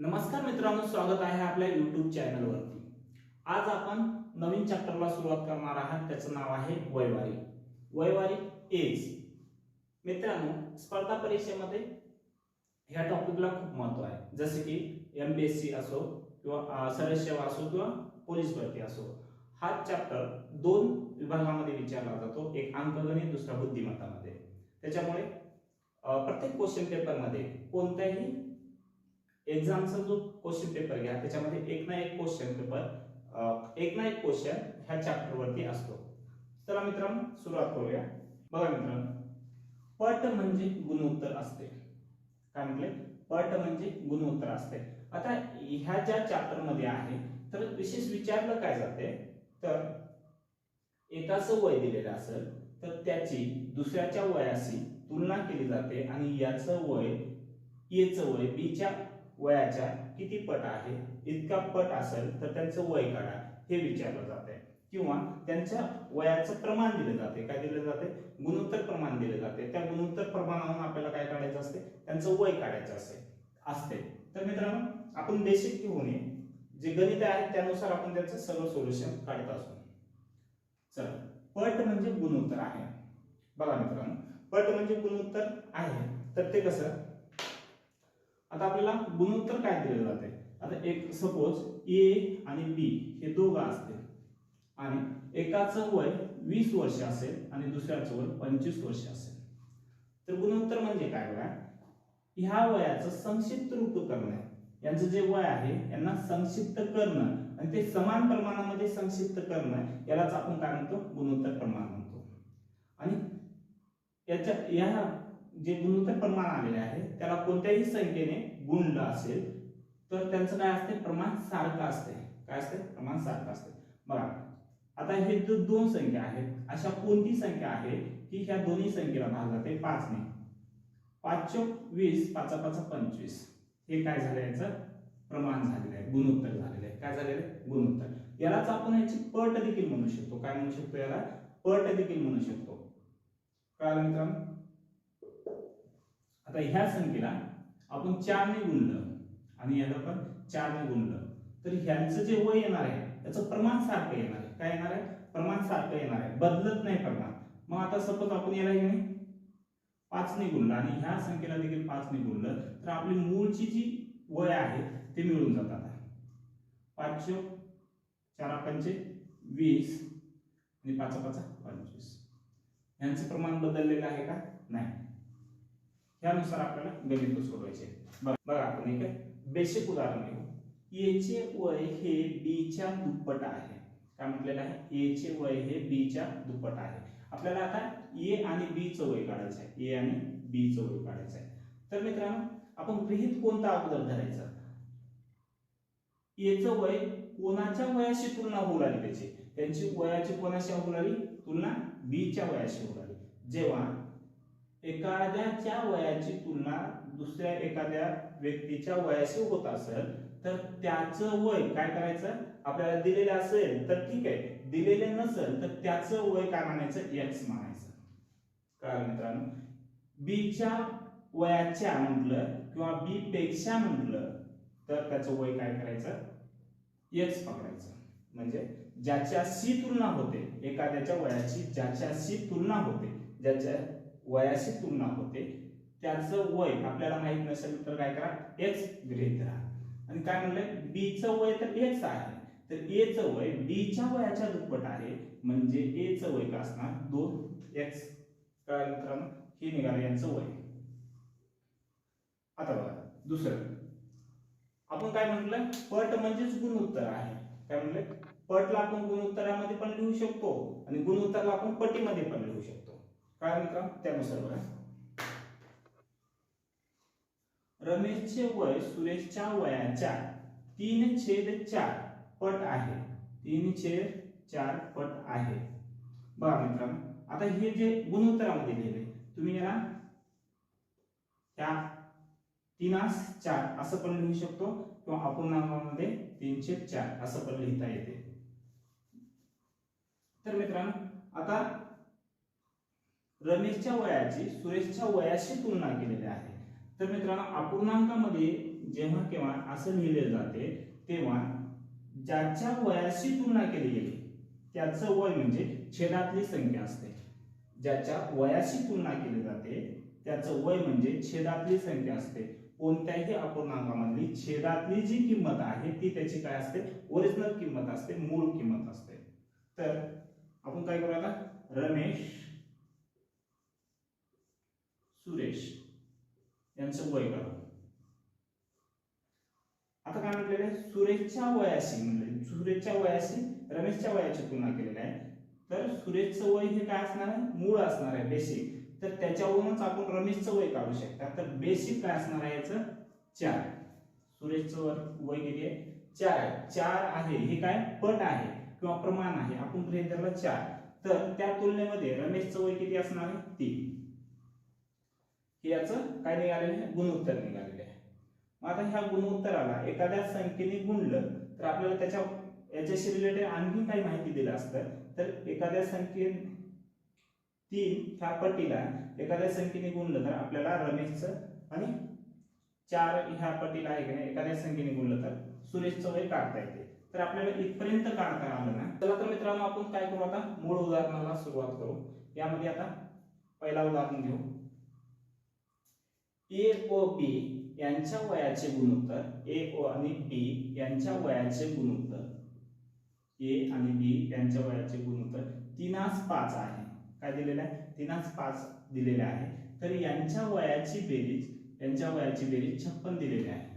नमस्कार मित्रांनो स्वागत आहे आपल्या युट्यूब चॅनलवरती आज आपण नवीन चॅप्टरला सुरुवात करणार आहात. त्याचं नाव आहे वैवारी. वैवारी एज मित्रांनो स्पर्धा परीक्षेमध्ये ह्या टॉपिकला खूप महत्त्व आहे. जसे की एम पी एस सी असो किंवा अं, सेवा असो किंवा पोलीस भरती असो हा चॅप्टर दोन विभागामध्ये विचारला जातो. एक अंकगणित दुसरा बुद्धिमत्तामध्ये. त्याच्यामुळे प्रत्येक क्वेश्चन पेपरमध्ये कोणत्याही एक्झामचा जो क्वेश्चन पेपर घ्या त्याच्यामध्ये एक ना एक क्वेश्चन पेपर एक ना एक क्वेश्चन ह्या चॅप्टर वरती असतो. चला मित्रांनो सुरुवात करूया. बघा मित्रांनो पट म्हणजे गुणोत्तर असते. काय म्हटले? पट म्हणजे गुणोत्तर असते. आता ह्या ज्या चॅप्टरमध्ये आहे तर विशेष विचारलं काय जाते? तर एकाचं वय दिलेलं असेल तर त्याची दुसऱ्याच्या वयाशी तुलना केली जाते आणि याचं वय एचं वय बीच्या वयाच्या किती पट आहे इतका पट असेल तर त्यांचं वय काढा हे विचारलं जाते किंवा त्यांच्या वयाचं प्रमाण दिलं जाते काय दिलं जाते गुणोत्तर प्रमाण दिले जाते त्या गुणोत्तर प्रमाणावरून आपल्याला काय काढायचं असते त्यांचं वय काढायचं असते असते तर मित्रांनो आपण बेसिक घेऊन ये. जे गणित आहे त्यानुसार आपण त्याचं सगळं सोल्युशन काढत असतो चला. पट म्हणजे गुणोत्तर आहे. बघा मित्रांनो. पट म्हणजे गुणोत्तर आहे. तर ते कसं? आता आपल्याला गुणोत्तर काय दिले जाते आता एक सपोज ए आणि बी हे दोघं असतील. आणि एकाचं वय वीस वर्ष असेल आणि दुसऱ्याचं वय पंचवीस वर्ष असेल. तर गुणोत्तर म्हणजे काय बघा? ह्या वयाचं संक्षिप्त रूप करणं यांचं जे वय आहे यांना संक्षिप्त करणं. आणि ते समान प्रमाणामध्ये संक्षिप्त करणं यालाच आपण काय म्हणतो? गुणोत्तर प्रमाण म्हणतो. आणि याच्या या जे गुणोत्तर प्रमाण आलेले आहे त्याला कोणत्याही संख्येने गुणलं असेल तर त्यांचं काय असते? प्रमाण सारखं असते. काय असते? प्रमाण सारखं असते. बघा आता हे जो दोन संख्या आहेत अशा कोणती संख्या आहे की ह्या दोन्ही संख्येला भाग जाते? पाचने. पाच वीस पाच पाच पंचवीस. हे काय झालं याचं? प्रमाण झालेलं आहे. गुणोत्तर झालेलं आहे. काय झालेलं आहे? गुणोत्तर. यालाच आपण याची पट देखील म्हणू शकतो. काय म्हणू शकतो याला? पट देखील म्हणू शकतो. कळालं मित्रांनो? आता ह्या संख्येला आपण चारने गुणलं आणि याला पण चारने गुणलं. तर ह्यांचं जे वय येणार आहे त्याचं प्रमाण सारखं येणार आहे. काय येणार आहे? प्रमाण सारखं येणार आहे. बदलत नाही प्रमाण. मग आता सपोज आपण याला येणे पाचने गुणलं आणि ह्या संख्येला देखील पाचने गुणलं तर आपली मूळची जी वय आहे ते मिळून जातात पाच चार चारा पंचे वीस आणि पाचा पाचा पंचवीस. यांचं प्रमाण बदललेलं आहे का? नाही. त्यानुसार आपल्याला गणित सोडवायचे बघा आपण एक बेसिक उदाहरण घेऊ. एचे वय हे बीच्या दुप्पट आहे. काय म्हटलेलं आहे? एचे वय हे बीच्या दुप्पट आहे. आपल्याला आता ए आणि बी चं वय काढायचं आहे. ए आणि बी चं वय काढायचं आहे. तर मित्रांनो आपण गृहित कोणता अगोदर धरायचं? एचं वय कोणाच्या वयाशी तुलना होऊ लागली त्याची? त्यांची वयाची कोणाशी होऊ लागली? तुलना बीच्या वयाशी होऊ लागली. जेव्हा एखाद्याच्या वयाची तुलना दुसऱ्या एखाद्या व्यक्तीच्या वयाशी होत असेल तर त्याचं वय काय करायचं? आपल्याला दिलेलं असेल तर ठीक आहे. दिलेले नसेल तर त्याचं वय काय म्हणायचं? एक्स म्हणायचं. काय मित्रांनो? बीच्या वयाच्या म्हटलं किंवा बी पेक्षा म्हटलं तर त्याचं वय काय करायचं? एक्स पकडायचं. म्हणजे ज्याच्याशी तुलना होते एखाद्याच्या वयाची ज्याच्याशी तुलना होते ज्याच्या वयाशी तुलना होते. त्याचं वय आपल्याला माहीत नसेल तर काय करा एक्स गृहित धरा आणि काय म्हणलंय बीचं वय तर एक्स आहे. तर एचं वय बीच्या वयाच्या दुप्पट आहे. म्हणजे एचं वय का असणार? दोन एक्स काय मित्रांनो? हे निघालं यांचं वय. आता बघा दुसरं. आपण काय म्हटलं पट म्हणजेच गुणोत्तर आहे. काय म्हणलं? पटला आपण गुणोत्तरामध्ये पण लिहू शकतो आणि गुणोत्तरला आपण पटीमध्ये पण लिहू शकतो. काय मित्रांनो त्यानुसार बघा. रमेशचे वय सुरेशच्या वयाच्या तीन छेद चार पट आहे. तीन छेद चार पट आहे. बघा मित्रांनो आता हे जे गुणोत्तरामध्ये लिहिले तुम्ही याला त्या तीनास चार असं पण लिहू शकतो किंवा अपूर्णांकामध्ये तीनशे चार असं पण लिहिता येते. तर मित्रांनो आता रमेशच्या वयाची सुरेशच्या वयाशी तुलना केलेली आहे. तर मित्रांनो अपूर्णांकामध्ये जेव्हा केव्हा असं लिहिले जाते तेव्हा ज्याच्या वयाशी तुलना केली गेली त्याचं वय म्हणजे छेदातली संख्या असते. ज्याच्या वयाशी तुलना केली जाते त्याचं वय म्हणजे छेदातली संख्या असते. कोणत्याही अपूर्णांकामधली छेदातली जी किंमत आहे ती त्याची काय असते? ओरिजिनल किंमत असते मूळ किंमत असते. तर आपण काय करू आता? रमेश सुरेश यांचं वय काढू. आता काय म्हटलेलं आहे? सुरेशच्या वयाशी म्हणजे सुरेशच्या वयाशी रमेशच्या वयाची तुलना केलेली आहे. तर सुरेशचं वय हे काय असणार आहे? मूळ असणार आहे बेसिक तर त्याच्यावरूनच आपण रमेशचं वय काढू शकता. तर बेसिक काय असणार आहे याचं? चार. सुरेशचं वय किती आहे? चार आहे. चार आहे. हे काय? पट आहे किंवा प्रमाण आहे. आपण गृहित धरलं चार. तर त्या तुलनेमध्ये रमेशचं वय किती असणार आहे? तीन. हे याचं काय निघालेलं आहे? गुणोत्तर निघालेले आहे. मग आता ह्या गुणोत्तराला एखाद्या संख्येने गुणलं तर आपल्याला त्याच्या याच्याशी रिलेटेड आणखी काही माहिती दिलं असतं तर एखाद्या संख्ये तीन ह्या पटीला एखाद्या संख्येने गुणलं तर आपल्याला रमेशचं आणि चार ह्या पटीला आहे की नाही एखाद्या संख्येने गुणलं तर सुरेशचं वय काढता येते. तर आपल्याला इथपर्यंत काढता आलं ना? चला तर मित्रांनो आपण काय करू आता? मूळ उदाहरणाला सुरुवात करू. यामध्ये आता पहिला उदाहरण घेऊ. ए व बी यांच्या वयाचे गुणोत्तर ए ओ आणि बी यांच्या वयाचे गुणोत्तर. ए आणि बी यांच्या वयाचे गुणोत्तर तीनास पाच आहे. काय दिलेलं आहे? तीनास पाच दिलेले आहे. तर यांच्या वयाची बेरीज यांच्या वयाची बेरीज छप्पन दिलेली आहे.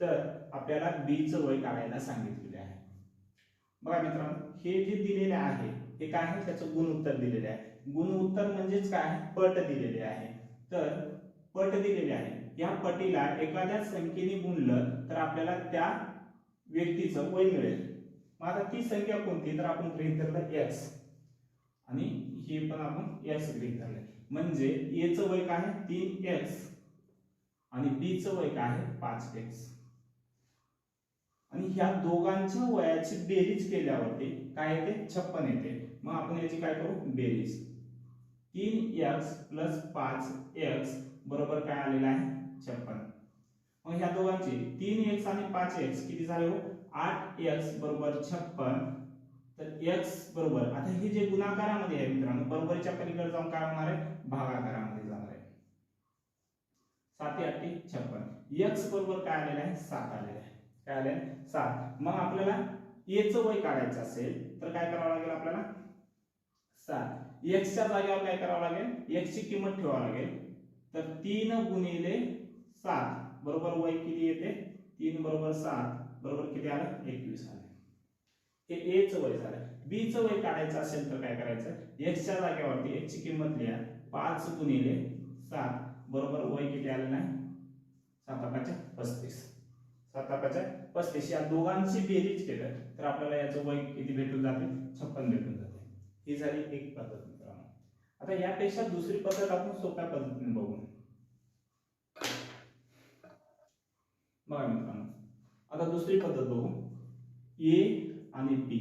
तर आपल्याला बीचं वय काढायला सांगितलेले आहे. बघा मित्रांनो हे जे दिलेले आहे हे काय आहे? त्याचं गुणोत्तर दिलेले आहे. गुणोत्तर म्हणजेच काय? आहे पट दिलेले आहे. तर पट दिलेले आहे. या पटीला एखाद्या संख्येने गुणलं तर आपल्याला त्या व्यक्तीचं वय मिळेल. मग आता ती संख्या कोणती? तर आपण गृहीत धरलं एक्स आणि हे पण आपण एक्स गृहीत धरलं. म्हणजे एचं वय काय? आहे तीन एक्स आणि बीचं वय काय? आहे पाच एक्स आणि ह्या दोघांच्या वयाची बेरीज केल्यावरती काय येते? छप्पन येते. मग आपण याची काय करू? बेरीज. तीन एक्स प्लस पाच एक्स बरोबर काय आलेलं आहे? छप्पन. मग ह्या दोघांची तीन एक्स आणि पाच एक्स किती झाले हो? आठ एक्स बरोबर छप्पन. तर एक्स बरोबर आता हे जे गुणाकारामध्ये आहे मित्रांनो बरोबरीच्या पलीकडे जाऊन काय होणार आहे? भागाकारामध्ये जाणार आहे. सात आठी छप्पन. एक्स बरोबर काय आलेलं आहे? सात आलेलं आहे. काय आले सात. मग आपल्याला एच वय काढायचं असेल तर काय करावं लागेल आपल्याला? सात. एक्सच्या जागेवर काय करावं लागेल? एक्सची किंमत ठेवावं लागेल. तर तीन गुणिले सात बरोबर वय किती येते? तीन बरोबर सात बरोबर किती आलं? एकवीस आलं. हे ए च वय झालं. बी च वय काढायचं असेल तर काय करायचं? एक्सच्या जागेवरती एक्सची किंमत लिहा. पाच गुणिले सात बरोबर वय किती आलं नाही? सातापाच्या पस्तीस. सातापाच्या पस्तीस. या दोघांची बेरीज केलं तर आपल्याला याचं वय किती भेटून जाते? छप्पन भेटून जाते. ही झाली एक पद्धत. आता यापेक्षा दुसरी पद्धत आपण सोप्या पद्धतीने बघू. बघा मित्रांनो. आता दुसरी पद्धत बघू. ए आणि बी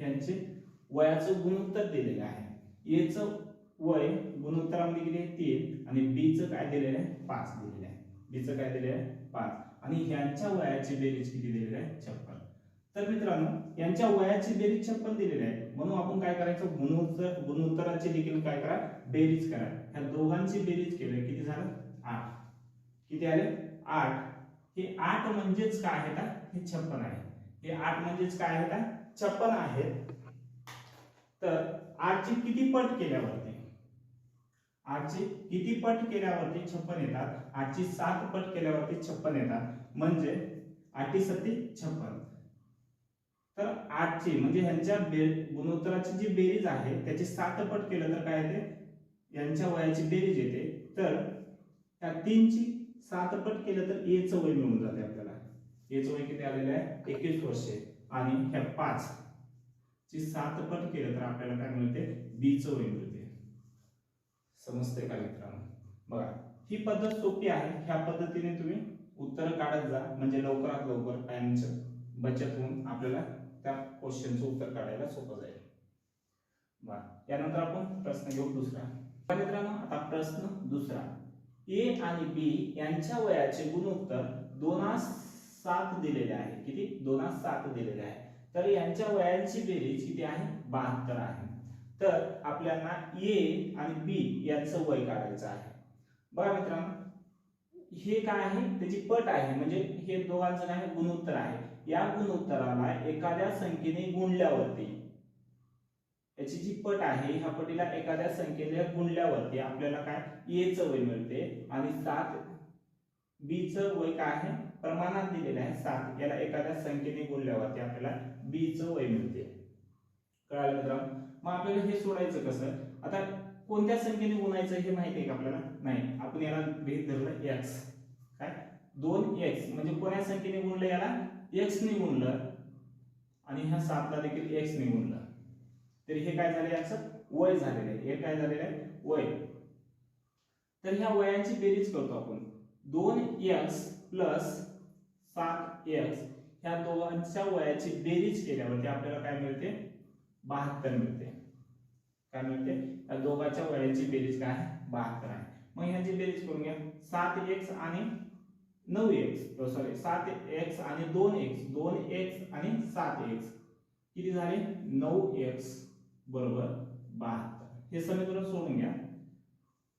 यांचे वयाचं गुणोत्तर दिलेलं आहे. एचं वय गुणोत्तरामध्ये किती आहे? तीन. आणि बीचं काय दिलेलं आहे? पाच दिलेलं आहे. बीचं काय दिलेलं आहे? पाच. आणि ह्यांच्या वयाची बेरीज किती दिलेली आहे? छप्पन. तर मित्रांनो यांच्या वयाची बेरीज छप्पन दिलेली आहे. म्हणून आपण काय करायचं? गुणोत्तर गुणोत्तराची देखील काय करा? बेरीज करा. ह्या दोघांची बेरीज केलं. किती झालं? आठ. किती आले? आठ. हे आठ म्हणजेच काय आहे का? हे छप्पन आहे. हे आठ म्हणजेच काय आहे का? छप्पन आहे. तर आठची किती पट केल्यावरती? आठची किती पट केल्यावरती छप्पन येतात? आठची सात पट केल्यावरती छप्पन येतात. म्हणजे आठी सत्ती छप्पन. तर आठची म्हणजे ह्यांच्या बे गुणोत्तराची जी बेरीज आहे त्याची सात पट केलं तर काय येते? यांच्या वयाची बेरीज येते. तर त्या तीनची सात पट केलं तर एचं वय मिळून जाते आपल्याला. एचं वय किती आलेलं आहे? एकवीस वर्षे. आणि ह्या पाच ची सात पट केलं तर आपल्याला काय मिळते? बीचं वय मिळते. समजते का मित्रांनो? बघा ही पद्धत सोपी आहे. ह्या पद्धतीने तुम्ही उत्तर काढत जा. म्हणजे लवकरात लवकर टाइमचं बचत होऊन आपल्याला त्या क्वेश्चनचं उत्तर काढायला सोपं जाईल. बर. यानंतर आपण प्रश्न घेऊ दुसरा. मित्रांनो आता प्रश्न दुसरा. ए आणि बी यांच्या वयाचे गुणोत्तर दोनास सात दिलेले आहे. किती? दोनास सात दिलेले आहे. तर यांच्या वयांची बेरीज किती आहे? बहात्तर आहे. तर आपल्याला ए आणि बी यांचं वय काढायचं आहे. बघा मित्रांनो हे काय आहे? त्याची पट आहे. म्हणजे हे दोघांचं काय? आहे? गुणोत्तर आहे. या गुणोत्तराला एखाद्या संख्येने गुणल्यावरती. याची जी पट आहे ह्या पटीला एखाद्या संख्येने गुणल्यावरती आपल्याला काय? ए च वय मिळते आणि सात बी च वय काय आहे? प्रमाणात दिलेलं आहे सात. याला एखाद्या संख्येने गुणल्यावरती आपल्याला बी च वय मिळते. कळालं मित्रांनो? मग आपल्याला हे सोडायचं कसं? आता कोणत्या संख्येने गुणायचं हे माहिती आहे का आपल्याला? नाही. आपण याला भेट धरलं एक्स काय? दोन एक्स म्हणजे कोण्या संख्येने गुणलं याला? एक्स ने गुणलं आणि ह्या सातला देखील एक्स ने गुणलं तर हे काय झाले याचं? वय झालेलं आहे. हे काय झालेलं आहे? वय तर ह्या वयांची बेरीज करतो आपण. दोन एक्स प्लस सात एक्स ह्या दोघांच्या वयाची बेरीज केल्यावरती आपल्याला काय मिळते? बहात्तर मिळते. काय मिळते? या दोघांच्या वयाची बेरीज काय? आहे बहात्तर आहे. मग ह्याची बेरीज करून घ्या. सात एक्स आणि नऊ एक्स सॉरी सात एक्स आणि दोन एक्स दोन एक्स आणि सात एक्स किती झाले? नऊ एक्स बरोबर बहात्तर. हे समीकरण सोडून घ्या.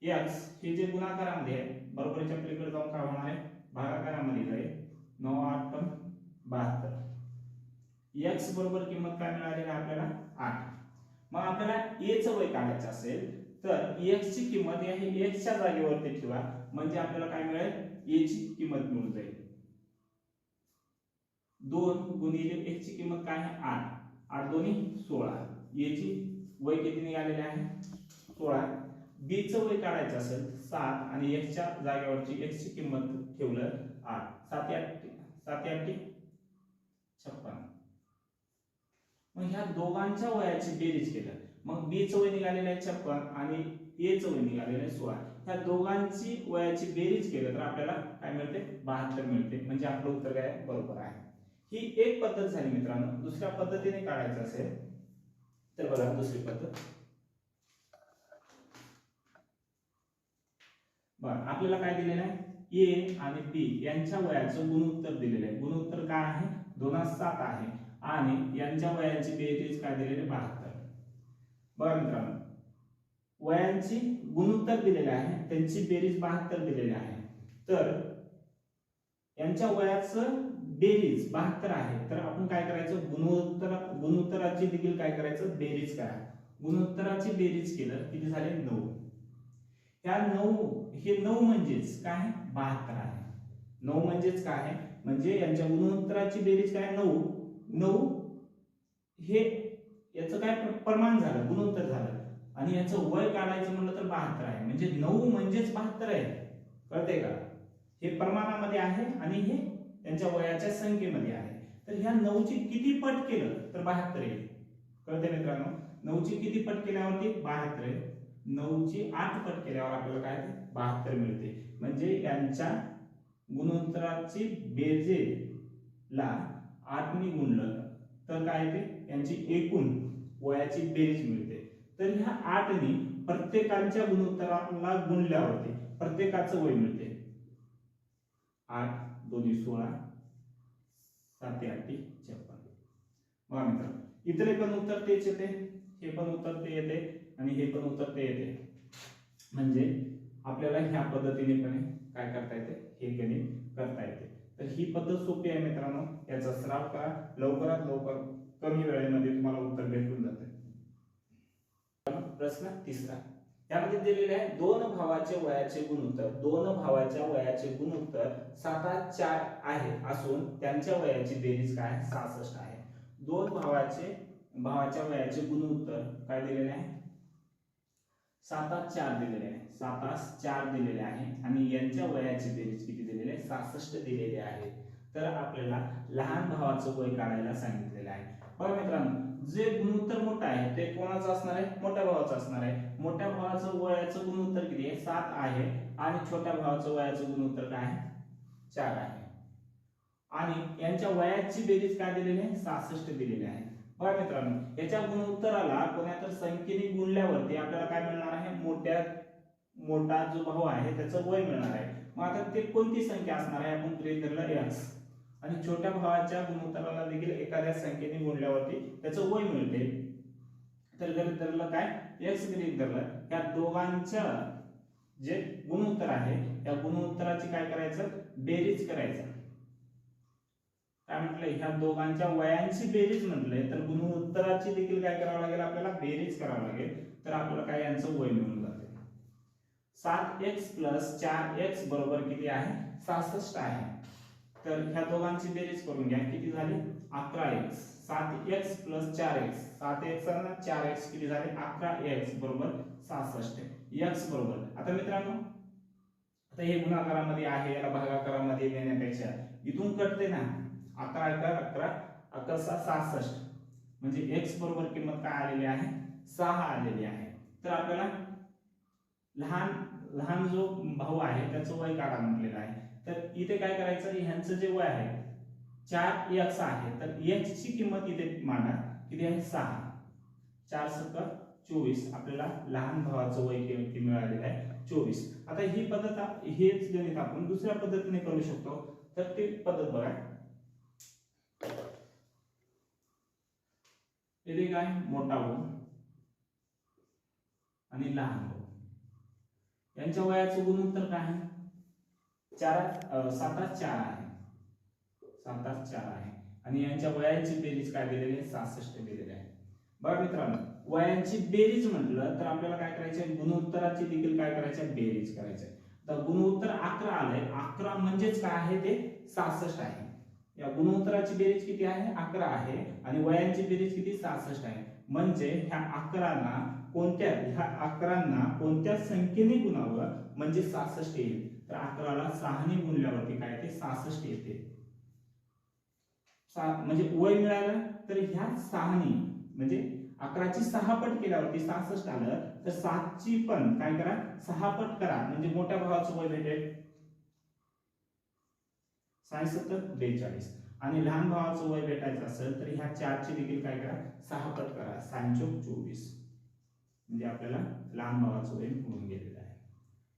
एक्स हे जे गुणाकारामध्ये आहे बरोबरच्या पलीकडे जाऊन काय होणार आहे? भागाकारामध्ये जाईल. नऊ आठ पण बहात्तर. एक्स बरोबर किंमत काय मिळाली आहे आपल्याला? आठ. मग आपल्याला ए वय काढायचं असेल तर एक्सची किंमत या एक्स एक्सच्या जागेवरती ठेवा. म्हणजे आपल्याला काय मिळेल? ए ची किंमत मिळून जाईल. दोन गुणिले एक ची किंमत काय आहे? आठ. आठ दोन्ही सोळा. याची ची वय किती निघालेले आहे? सोळा. बी च वय काढायचं असेल सात. आणि एक्स च्या जागेवरची एक्स ची किंमत ठेवलं आठ. सात आठ. सात आठ छप्पन. मग ह्या दोघांच्या वयाची बेरीज केलं. मग बी चं वय निघालेलं आहे छप्पन आणि ए चं वय निघालेलं आहे सोळा. ह्या दोघांची वयाची बेरीज केलं तर आपल्याला काय मिळते? बहात्तर मिळते. म्हणजे आपलं उत्तर काय? बरोबर आहे. ही एक पद्धत झाली मित्रांनो. दुसऱ्या पद्धतीने काढायचं असेल तर बघा दुसरी पद्धत. बर आपल्याला काय दिलेलं आहे? ए आणि बी यांच्या वयाचं गुणोत्तर दिलेलं आहे. गुणोत्तर काय आहे? दोनास सात आहे. आणि यांच्या वयाची बेरीज काय दिलेली बहात्तर. बरं मित्रांनो. वयांची गुणोत्तर दिलेले आहे त्यांची बेरीज बहात्तर दिलेली आहे. तर यांच्या वयाचं बेरीज बहात्तर आहे. तर आपण काय करायचं? गुणोत्तर गुणोत्तराची देखील काय करायचं? बेरीज करा. गुणोत्तराची बेरीज केलं किती झाले? नऊ. ह्या नऊ हे नऊ म्हणजेच काय? बहात्तर आहे. नऊ म्हणजेच काय आहे? म्हणजे यांच्या गुणोत्तराची बेरीज काय? नऊ. नऊ. हे याचं काय प्रमाण झालं? गुणोत्तर झालं. आणि याचं वय काढायचं म्हणलं तर बहात्तर आहे. म्हणजे नऊ म्हणजेच बहात्तर आहे. कळते का? हे प्रमाणामध्ये आहे आणि हे त्यांच्या वयाच्या संख्येमध्ये आहे. तर ह्या नऊची किती पट केलं तर बहात्तर येईल? कळते मित्रांनो? नऊची किती पट केल्यावरती? बहात्तर आहे. नऊची आठ पट केल्यावर आपल्याला काय बहात्तर मिळते. म्हणजे यांच्या गुणोत्तराची बेरजेला आठने गुणलं तर काय ते यांची एकूण वयाची बेरीज मिळते. तर ह्या आठने प्रत्येकांच्या गुणोत्तराला गुणल्यावरती प्रत्येकाचं वय मिळते. आठ दोन्ही सोळा सात आठ छप्पन. बघा मित्र इतर पण उत्तर तेच येते. हे पण उत्तर ते येते आणि हे पण उत्तर ते येते. म्हणजे आपल्याला ह्या पद्धतीने पण काय करता येते? हे गणित करता येते. तर ही पद्धत सोपी आहे मित्रांनो. याचा सराव करा. लवकरात लवकर कमी वेळेमध्ये तुम्हाला उत्तर भेटून जाते. प्रश्न तिसरा. यामध्ये दिलेले आहे दोन भावाचे वयाचे गुणोत्तर दोन भावाच्या वयाचे गुणोत्तर सात चार आहे असून त्यांच्या वयाची बेरीज काय सहासष्ट आहे. दोन भावाचे भावाच्या वयाचे गुणोत्तर काय दिलेले आहे? सातात चार दिलेले आहे. सातास चार दिलेले आहे आणि यांच्या वयाची बेरीज किती दिलेली आहे? सहासष्ट दिलेली आहे. तर आपल्याला लहान भावाचं वय काढायला सांगितलेलं आहे. बघा मित्रांनो जे गुणोत्तर मोठं आहे ते कोणाचं असणार आहे? मोठ्या भावाचं असणार आहे. मोठ्या भावाचं वयाचं गुणोत्तर किती आहे? सात आहे. आणि छोट्या भावाचं वयाचं गुणोत्तर काय आहे? चार आहे. आणि यांच्या वयाची बेरीज काय दिलेली आहे? सहासष्ट दिलेली आहे. बघा मित्रांनो याच्या गुणोत्तराला कोणा तर संख्येने गुणल्यावरती आपल्याला काय मिळणार आहे? मोठ्या मोठा जो भाऊ आहे त्याचं वय मिळणार आहे. मग आता ते कोणती संख्या असणार आहे? आपण गृहीत धरलं एक्स आणि छोट्या भावाच्या गुणोत्तराला देखील एखाद्या संख्येने गुणल्यावरती त्याचं वय मिळते. तर गरीब धरलं काय? एक्स गरीब धरलं? या दोघांच्या जे गुणोत्तर आहे या गुणोत्तराची काय करायचं? बेरीज करायचं. काय म्हटलंय? ह्या दोघांच्या वयांची बेरीज म्हटलंय तर गुणोत्तराची देखील काय करावं लागेल? आपल्याला बेरीज करावं लागेल. तर आपल्याला काय? यांचं वय मिळून जाते. सात एक्स प्लस चार एक्स बरोबर किती आहे? सहासष्ट आहे. तर ह्या दोघांची बेरीज करून घ्या. किती झाली? अकरा एक्स सात एक्स प्लस चार एक्स सात एक्स चार एक्स किती झाले? अकरा एक्स बरोबर सहासष्ट. एक्स बरोबर. आता मित्रांनो आता हे गुणाकारामध्ये आहे याला भागाकारामध्ये नेण्यापेक्षा. इथून कटते ना अकरा अकरा अकरा अकरा सहा सहासष्ट. म्हणजे एक्स बरोबर किंमत काय आलेली आहे? सहा आलेली आहे. तर आपल्याला लहान लहान जो भाऊ आहे त्याचं वय काढा म्हटलेला आहे. तर इथे काय करायचं? ह्यांचं जे वय आहे चार एक्स आहे. तर एक्स ची किंमत इथे मांडा. किती आहे? सहा. चार सत्तर चोवीस. आपल्याला लहान भावाचं वय किती मिळालेलं आहे? चोवीस. आता ही पद्धत हेच गणित आपण दुसऱ्या पद्धतीने करू शकतो. तर ती पद्धत बघा. इथे काय? मोठा भाऊ आणि लहान भाऊ. यांच्या वयाचं गुणोत्तर काय आहे? चार सात सातात चार आहे. सातात चार आहे. आणि यांच्या वयांची बेरीज काय दिलेली आहे? सहासष्ट दिलेली आहे. बघा मित्रांनो वयांची बेरीज म्हटलं तर आपल्याला काय करायचं गुणोत्तराची देखील काय करायचं बेरीज करायचं तर गुणोत्तर अकरा आलंय. अकरा म्हणजेच काय आहे ते? सहासष्ट आहे. या गुणोत्तराची बेरीज किती आहे? अकरा आहे. आणि वयांची बेरीज किती? सहासष्ट आहे. म्हणजे ह्या अकरांना कोणत्या ह्या अकरांना कोणत्या संख्येने गुणावं? म्हणजे सहासष्ट येईल. तर अकराला सहाने गुणल्यावरती काय ते सहासष्ट येते. म्हणजे वय मिळालं तर ह्या सहाने म्हणजे अकराची सहा पट केल्यावरती सहासष्ट आलं तर सातची पण काय करा? सहा पट करा. म्हणजे मोठ्या भावाचं वय भेटेल साय सत्तर बेचाळीस. आणि लहान भावाचं वय भेटायचं असेल तर ह्या चारची देखील काय करा? सहा पट करा. सांचोक चोवीस. म्हणजे आपल्याला लहान भावाचं वय मिळून गेलेलं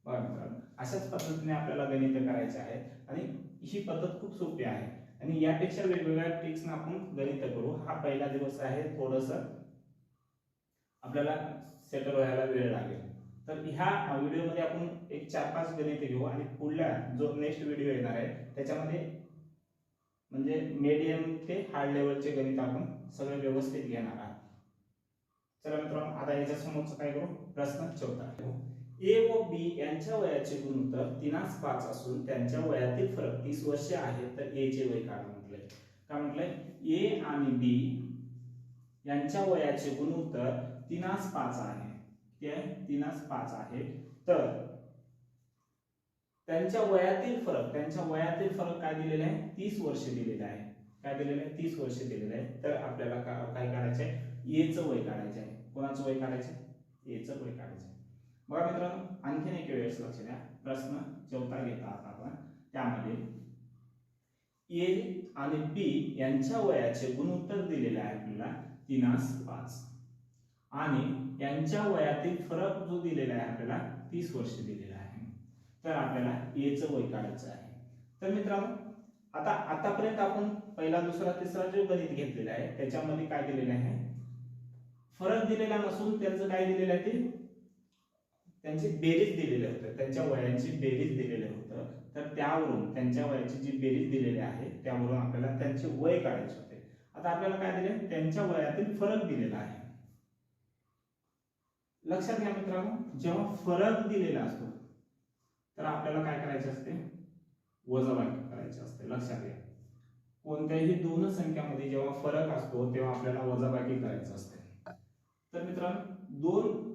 अशाच पद्धतीने आपल्याला गणित करायचे आहे. आणि ही पद्धत खूप सोपी आहे. आणि यापेक्षा वेगवेगळ्या ट्रिक्सने आपण गणित करू. हा पहिला दिवस आहे. थोडस आपल्याला सेटल व्हायला वेळ लागेल. तर ह्या व्हिडिओमध्ये आपण एक चार पाच गणिते घेऊ. आणि पुढल्या जो नेक्स्ट व्हिडिओ येणार आहे त्याच्यामध्ये म्हणजे मीडियम ते हार्ड लेवलचे गणित आपण सगळे व्यवस्थित घेणार आहात. चला मित्रांनो आता याच्या समोरचा काय करू? प्रश्न चौथा ए व बी यांच्या वयाचे गुणोत्तर तीनास पाच असून त्यांच्या वयातील फरक तीस वर्षे आहे. तर ए चे वय काढा म्हटलंय? काय म्हटलंय? ए आणि बी यांच्या वयाचे गुणोत्तर तीनास पाच आहे. ते तीनास पाच आहे. तर त्यांच्या वयातील फरक त्यांच्या वयातील फरक काय दिलेला आहे? तीस वर्ष दिलेलं आहे. काय दिलेलं आहे? तीस वर्ष दिलेले आहे. तर आपल्याला का- काय काढायचं आहे एचं वय काढायचं आहे कोणाचं वय काढायचं आहे एचं वय काढायचं आहे बघा मित्रांनो आणखीन एक वेळेस लक्ष द्या. प्रश्न चौथा घेता आता आपण. त्यामध्ये ए आणि बी यांच्या वयाचे गुणोत्तर दिलेले आहे आपल्याला तीनास पाच. आणि यांच्या वयातील फरक जो दिलेला आहे आपल्याला तीस वर्ष दिलेला आहे. तर आपल्याला एचं वय काढायचं आहे. तर मित्रांनो आता आतापर्यंत आपण पहिला दुसरा तिसरा जो गणित घेतलेला आहे त्याच्यामध्ये काय दिलेलं आहे? फरक दिलेला नसून त्यांचं काय दिलेलं आहे ते? त्यांची बेरीज दिलेली होतं त्यांच्या वयांची बेरीज दिलेलं होतं. तर त्यावरून त्यांच्या वयाची जी बेरीज दिलेली आहे त्यावरून आपल्याला त्यांचे वय काढायचे होते. आता आपल्याला काय दिले? त्यांच्या वयातील फरक दिलेला आहे. लक्षात घ्या मित्रांनो जेव्हा फरक दिलेला असतो तर आपल्याला काय करायचे असते? वजाबाकी करायचे असते. लक्षात घ्या. कोणत्याही दोन संख्यामध्ये जेव्हा फरक असतो तेव्हा आपल्याला वजाबाकी करायचं असते. तर मित्रांनो दोन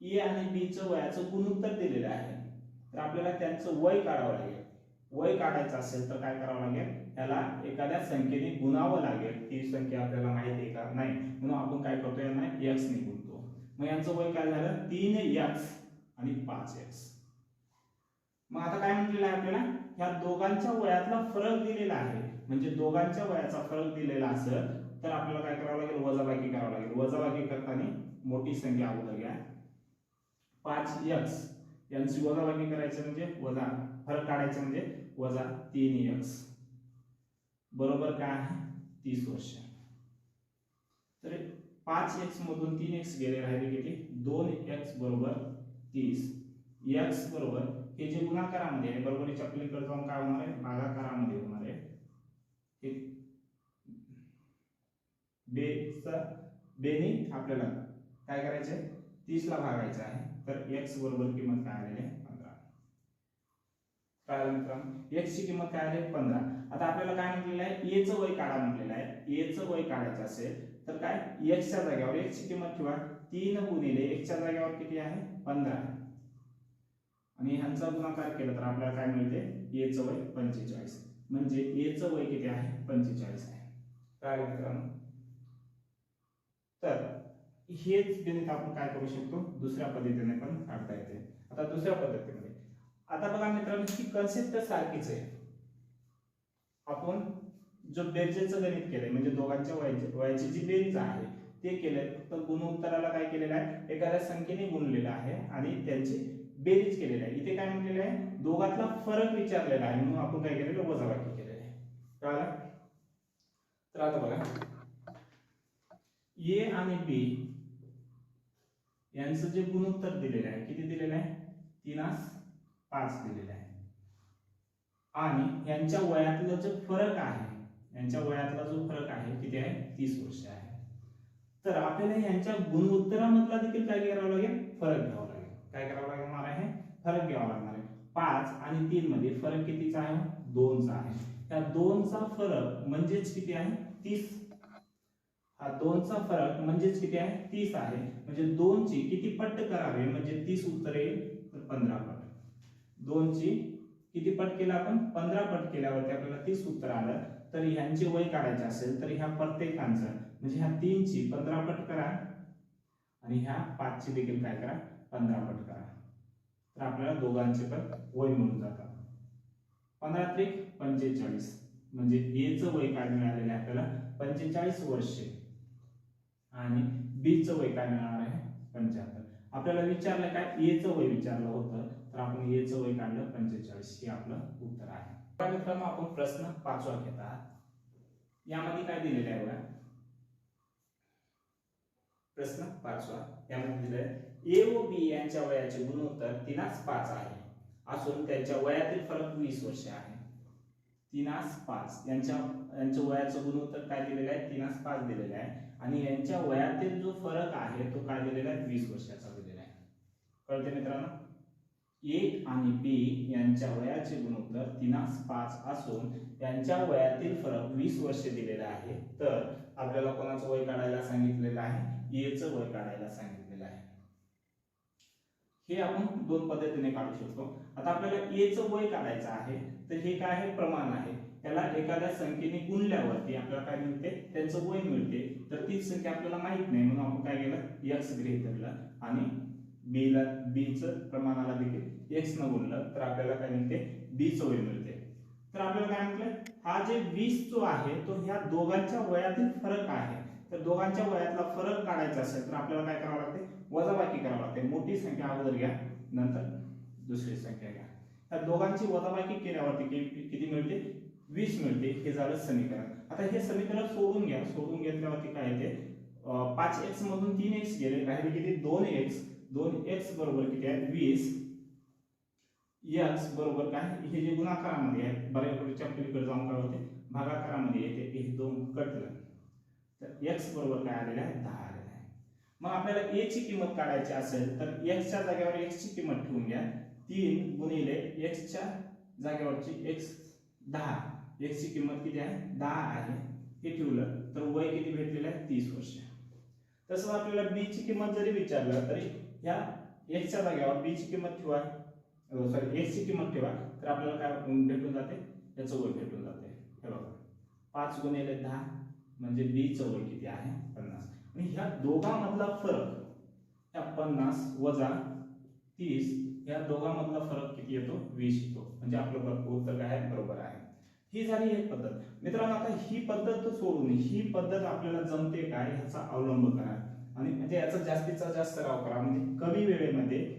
ए आणि बी च वयाचं गुणोत्तर दिलेलं आहे. तर आपल्याला त्यांचं वय काढावं लागेल. वय काढायचं असेल तर काय करावं लागेल? याला एखाद्या संख्येने गुणावं लागेल. ती संख्या आपल्याला माहिती आहे का? नाही. म्हणून आपण काय करतो यांना एक्स ने गुणतो मग यांचं वय काय झालं? तीन एक्स आणि पाच एक्स मग आता काय म्हटलेलं आहे आपल्याला? ह्या दोघांच्या वयातला फरक दिलेला आहे. म्हणजे दोघांच्या वयाचा फरक दिलेला असेल तर आपल्याला काय करावं लागेल? वजाबाकी करावं लागेल. वजाबाकी करताना मोठी संख्या अगोदर घ्या. पाच एक्स यांची वजाबाकी करायची म्हणजे वजा. फरक काढायचं म्हणजे वजा तीन एक्स बरोबर काय आहे? तीस वर्ष. तर पाच एक्स मधून तीन एक्स गेले राहिले किती? दोन एक्स बरोबर तीस. एक्स बरोबर हे जे गुणाकारामध्ये आहे बरोबर चपलीकडे जाऊन काय होणार आहे? भागाकारामध्ये होणार आहे. हे बेचा बेनी आपल्याला काय करायचं आहे तीसला भागायचा आहे. तर एक्स बरोबर किंमत काय आलेली आहे? पंधरा. काय मित्रांनो? एक्स ची किंमत काय आली पंधरा. आता आपल्याला काय म्हटलेलं आहे? ए चं वय काढा म्हटलेलं आहे. ए चं वय काढायचं असेल तर काय? एक्सच्या जागेवर एक्स ची किंमत ठेवा. तीन गुणिले एक्सच्या जागेवर किती आहे? पंधरा. आणि ह्यांचा गुणाकार केला तर आपल्याला काय मिळते? ए चं वय पंचेचाळीस. म्हणजे ए चं वय किती आहे? पंचेचाळीस आहे. काय मित्रांनो? तर हेच गणित आपण काय करू शकतो? दुसऱ्या पद्धतीने पण काढता येते. आता दुसऱ्या पद्धतीमध्ये. आता बघा मित्रांनो ही कन्सेप्ट सारखीच आहे. आपण जो बेरजेचं गणित केलंय म्हणजे दोघांच्या वयाची वयाची जी बेरीज आहे ते केलंय. फक्त गुणोत्तराला काय केलेलं आहे? एखाद्या संख्येने गुणलेलं आहे आणि त्यांची बेरीज केलेली आहे. इथे काय म्हटलेलं आहे? दोघातला फरक विचारलेला आहे म्हणून आपण काय केलेलं वजाबाकी केलेलं आहे. कळालं? तर आता बघा. ए आणि बी यांचं जे गुणोत्तर दिलेलं आहे किती दिलेलं आहे? तीनास पाच दिलेलं आहे. आणि यांच्या वयातला जो फरक आहे यांच्या वयातला जो फरक आहे किती आहे? तीस वर्ष आहे. तर आपल्याला यांच्या गुणोत्तरामधला देखील काय करावं लागेल? फरक घ्यावा लागेल. काय करावं लागणार आहे? फरक घ्यावा लागणार आहे. पाच आणि तीन मध्ये फरक कितीचा आहे? दोनचा आहे. त्या दोनचा फरक म्हणजेच किती आहे? तीस हा दोनचा फरक म्हणजेच किती आहे? तीस आहे. म्हणजे दोनची किती पट करावे? म्हणजे तीस उत्तर येईल तर पंधरा पट. दोनची किती पट केला आपण? पंधरा पट केल्यावरती आपल्याला तीस उत्तर आलं. तर ह्यांचे वय काढायचे असेल तर ह्या प्रत्येकांचं म्हणजे ह्या तीनची पंधरा पट करा. आणि ह्या पाचची देखील काय करा? पंधरा पट करा. तर आपल्याला दोघांचे पण वय मिळून जातात पंधरा त्रिक पंचेचाळीस. म्हणजे एचं वय काय मिळालेलं आहे आपल्याला पंचेचाळीस वर्षे. आणि बी च वय काय मिळणार आहे? पंच्याहत्तर. आपल्याला विचारलं काय? ए च वय विचारलं होतं तर आपण ए च वय काढलं पंचेचाळीस. हे आपलं उत्तर आहे. मित्रांनो आपण प्रश्न पाचवा घेत आहात. यामध्ये काय दिलेलं आहे बघा? प्रश्न पाचवा. यामध्ये दिलं ए व बी यांच्या वयाचे गुणोत्तर तीनास पाच आहे. असून त्यांच्या वयातील फरक वीस वर्ष आहे. तीनास पाच. यांच्या यांच्या वयाचं गुणोत्तर काय दिलेलं आहे? तीनास पाच दिलेलं आहे. आणि यांच्या वयातील जो फरक आहे तो काय दिलेला आहे? वीस वर्षाचा दिलेला आहे. कळते मित्रांनो? ए आणि बी यांच्या वयाचे गुणोत्तर तीनास पाच असून त्यांच्या वयातील फरक वीस वर्ष दिलेला आहे. तर आपल्याला कोणाचं वय काढायला सांगितलेलं आहे? एचं वय काढायला सांगितलं हे आपण दोन पद्धतीने काढू शकतो. आता आपल्याला एचं वय काढायचं आहे तर हे काय आहे? प्रमाण आहे. त्याला एखाद्या संख्येने गुणल्यावरती आपल्याला काय मिळते? त्यांचं वय मिळते. तर तीच संख्या आपल्याला माहीत नाही. म्हणून आपण काय केलं? एक्स गृहित धरलं आणि बी ला बी च प्रमाणाला देखील एक्स न गुणलं तर आपल्याला काय मिळते? बी च वय मिळते. तर आपल्याला काय म्हटलं? हा जे वीस जो आहे तो ह्या दोघांच्या वयातील फरक आहे. तर दोघांच्या वयातला फरक काढायचा असेल तर आपल्याला काय करावं वजाबाकी करावं लागते मोठी संख्या अगोदर घ्या नंतर दुसरी संख्या घ्या. त्या दोघांची वजाबाकी केल्यावरती किती मिळते? वीस मिळते. हे झालं समीकरण. आता हे समीकरण सोडून घ्या. सोडून घेतल्यावरती काय येते? पाच एक्स मधून तीन एक्स गेले. राहिले किती? दोन एक्स दोन एक्स बरोबर किती आहे? वीस. एक्स बरोबर काय? हे जे गुणाकारामध्ये आहे बऱ्यापैकीच्या पलीकडे जाऊन काय होते? भागाकारामध्ये येते. हे दोन कटलं तर एक्स बरोबर काय आलेलं आहे? दहा. मग आपल्याला ए ची किंमत काढायची असेल तर एक्सच्या जागेवर एक्स ची किंमत ठेवून घ्या. तीन गुणिले एक्सच्या जागेवरची एक्स दहा. एक्स ची किंमत किती आहे? दहा आहे. हे ठेवलं तर वय किती भेटलेलं आहे? तीस वर्ष. तसंच आपल्याला बी ची किंमत जरी विचारलं तरी ह्या एक्सच्या जागेवर बी ची किंमत ठेवा. सॉरी एक्स ची किंमत ठेवा तर आपल्याला काय भेटून जाते? याचं वय भेटून जाते. हे बघा. पाच गुणिले दहा म्हणजे बी चं वय किती आहे? पन्नास. आणि ह्या दोघांमधला फरक या पन्नास वजा तीस या दोघांमधला फरक किती येतो? वीस येतो. म्हणजे आपलं उत्तर काय आहे? बरोबर आहे. ही झाली एक पद्धत. मित्रांनो आता ही पद्धत सोडून ही पद्धत आपल्याला जमते काय? ह्याचा अवलंब करा. आणि म्हणजे याचा जास्तीचा जास्त सराव करा. म्हणजे कमी वेळेमध्ये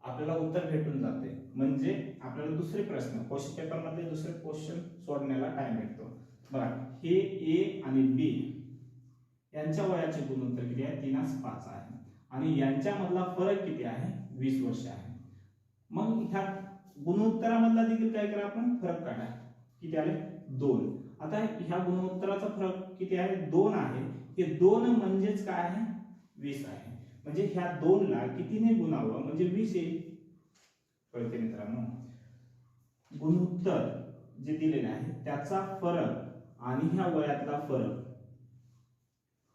आपल्याला उत्तर भेटून जाते. म्हणजे आपल्याला दुसरे प्रश्न क्वेश्चन पेपरमध्ये दुसरे क्वेश्चन सोडण्याला टाइम भेटतो. बघा हे ए आणि बी यांच्या वयाचे गुणोत्तर किती आहे? तीनास पाच आहे. आणि यांच्यामधला फरक किती आहे? वीस वर्ष आहे. मग ह्या गुणोत्तरामधला देखील काय करा आपण? फरक काढा. किती आले? दोन. आता ह्या गुणोत्तराचा फरक किती आहे? दोन आहे. हे दोन म्हणजेच काय आहे? वीस आहे. म्हणजे ह्या दोनला कितीने गुणावं? म्हणजे वीस येईल कळते मित्रांनो. गुणोत्तर जे दिलेले आहे त्याचा फरक आणि ह्या वयातला फरक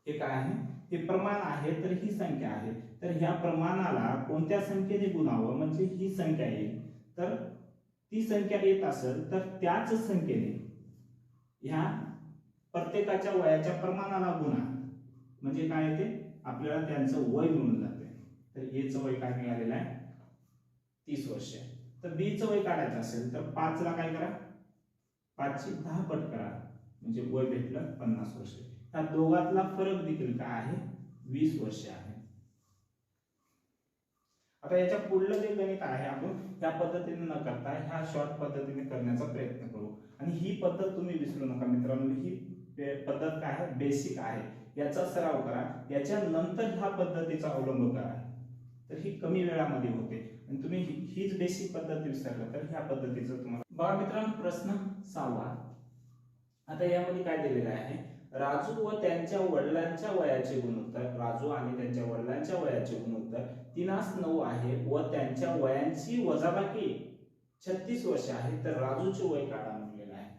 हे काय आहे? हे प्रमाण आहे तर ही संख्या आहे. तर ह्या प्रमाणाला कोणत्या संख्येने गुणावं? म्हणजे ही संख्या येईल. तर ती संख्या येत असेल तर त्याच संख्येने ह्या प्रत्येकाच्या वयाच्या प्रमाणाला गुणा. म्हणजे काय येते? आपल्याला त्यांचं वय मिळून जाते. तर एचं वय काय मिळालेलं आहे? तीस वर्ष. तर बीचं वय काढायचं असेल तर पाचला काय करा? पाचशे दहा पट करा. म्हणजे वय भेटलं पन्नास वर्ष. त्या दोघातला फरक देखील काय आहे? वीस वर्ष आहे. आता याच्या पुढलं जे गणित आहे आपण त्या पद्धतीने न करता ह्या शॉर्ट पद्धतीने करण्याचा प्रयत्न करू. आणि ही पद्धत तुम्ही विसरू नका मित्रांनो ही पद्धत काय आहे? बेसिक आहे. याचा सराव करा. याच्या नंतर ह्या पद्धतीचा अवलंब करा. तर ही कमी वेळामध्ये होते. आणि तुम्ही हीच बेसिक पद्धत विसरला तर ह्या पद्धतीचं तुम्हाला बघा मित्रांनो प्रश्न सहावा. आता यामध्ये काय दिलेलं आहे? राजू व त्यांच्या वडिलांच्या वयाचे गुणोत्तर राजू आणि त्यांच्या वडिलांच्या वयाचे गुणोत्तर तिनास नऊ आहे व त्यांच्या वयांची वजाबाकी छत्तीस वर्ष आहे तर राजूचे वय काढा म्हणलेलं आहे.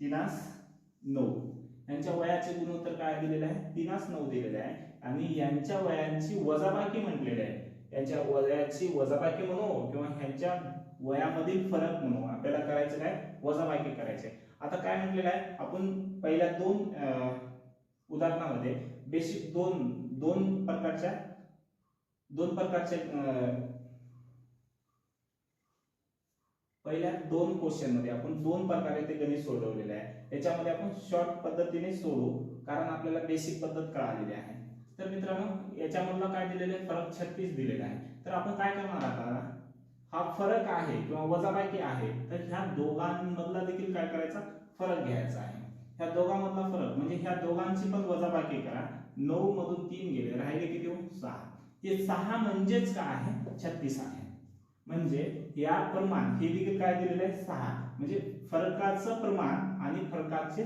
तिनास नऊ. यांच्या वयाचे गुणोत्तर काय दिलेलं आहे? तिनास नऊ दिलेले आहे. आणि यांच्या वयांची वजाबाकी म्हटलेली आहे. यांच्या वयाची वजाबाकी म्हणू किंवा ह्यांच्या वयामधील फरक म्हणू आपल्याला करायचं काय? वजाबाकी करायचे आता काय म्हटलेलं आहे? आपण पहिल्या दोन उदाहरणामध्ये बेसिक दोन दोन प्रकारच्या दोन प्रकारच्या पहिल्या दोन क्वेश्चनमध्ये आपण दोन प्रकारे ते गणित सोडवलेले आहे. याच्यामध्ये आपण शॉर्ट पद्धतीने सोडू कारण आपल्याला बेसिक पद्धत कळालेली आहे. तर मित्रांनो याच्यामधला काय दिलेलं आहे? फरक छत्तीस दिलेला आहे. तर आपण काय करणार आता? हा फरक आहे किंवा वजाबाकी आहे तर ह्या दोघांमधला देखील काय करायचा? फरक घ्यायचा आहे. ह्या दोघांमधला फरक म्हणजे ह्या दोघांची पण वजाबाकी करा. नऊ मधून तीन गेले. राहिले किती हो? सहा. हे सहा म्हणजेच काय आहे? छत्तीस आहे. म्हणजे या प्रमाण हे देखील काय दिलेलं आहे? सहा. म्हणजे फरकाचं प्रमाण आणि फरकाचे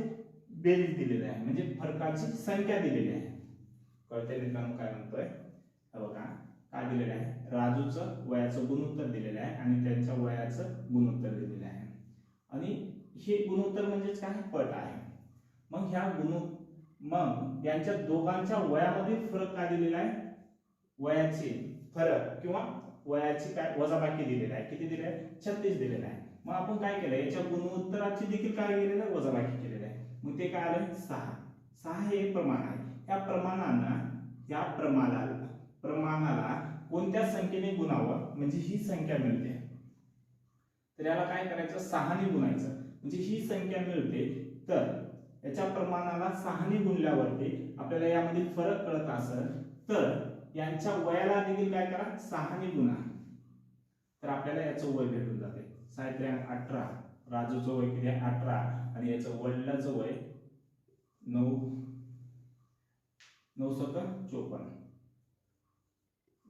बेरीज दिलेले आहे. म्हणजे फरकाची संख्या दिलेली आहे. कळते मित्रांनो काय म्हणतोय? बघा. काय दिलेलं आहे? राजूचं वयाचं गुणोत्तर दिलेलं आहे आणि त्यांच्या वयाचं गुणोत्तर दिलेलं आहे. आणि हे गुणोत्तर म्हणजेच काय? पट आहे. मग ह्या गुणो मग यांच्या दोघांच्या वयामध्ये फरक काय दिलेला आहे? वयाचे फरक किंवा वयाची काय वजाबाकी दिलेलं आहे. किती दिले आहे? छत्तीस दिलेलं आहे. मग आपण काय केलं? याच्या गुणोत्तराची देखील काय केलेलं आहे? वजाबाकी केलेलं आहे. मग ते काय आलं सहा. सहा हे एक प्रमाण आहे. या प्रमाणांना या प्रमाणाला प्रमाणाला कोणत्या संख्येने गुणावं? म्हणजे ही संख्या मिळते. तर याला काय करायचं? सहाने गुणायचं. म्हणजे ही संख्या मिळते. तर याच्या प्रमाणाला सहाने गुणल्यावरती आपल्याला यामध्ये फरक कळत असेल तर यांच्या वयाला देखील काय करा? सहाने गुणा. तर आपल्याला याचं वय भेटून जाते. साहित्य अठरा. राजूचं वय किती? अठरा. आणि याचं वडिलाचं वय नऊ. नऊ सत्तर चोपन्न.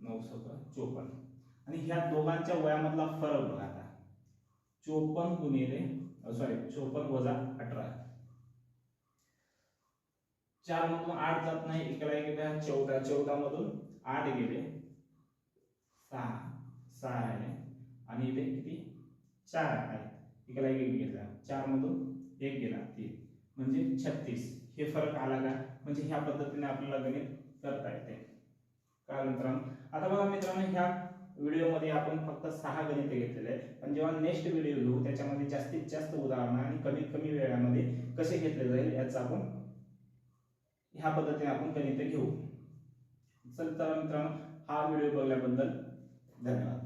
नऊ सतरा चोपन्न. आणि ह्या दोघांच्या वयामधला फरक बघा आता. चोपन्न गुणिले सॉरी चोपन्न वजा अठरा. चार मधून आठ जात नाही इकडे गेल्या चौदा. चौदा मधून आठ गेले सहा. सहा आहे. आणि इथे किती? चार आहे. इकडे एक गेला चार मधून एक गेला तीन. म्हणजे छत्तीस. हे फरक आला का? म्हणजे ह्या पद्धतीने आपल्याला गणित करता येते. काय मित्रांनो. आता बघा मित्रांनो ह्या व्हिडिओमध्ये आपण फक्त सहा गणिते घेतलेले आहेत. पण जेव्हा नेक्स्ट व्हिडिओ घेऊ त्याच्यामध्ये जास्तीत जास्त उदाहरणं आणि कमीत कमी वेळामध्ये कसे घेतले जाईल याचा आपण ह्या पद्धतीने आपण गणिते घेऊ. चल तर मित्रांनो हा व्हिडिओ बघल्याबद्दल धन्यवाद.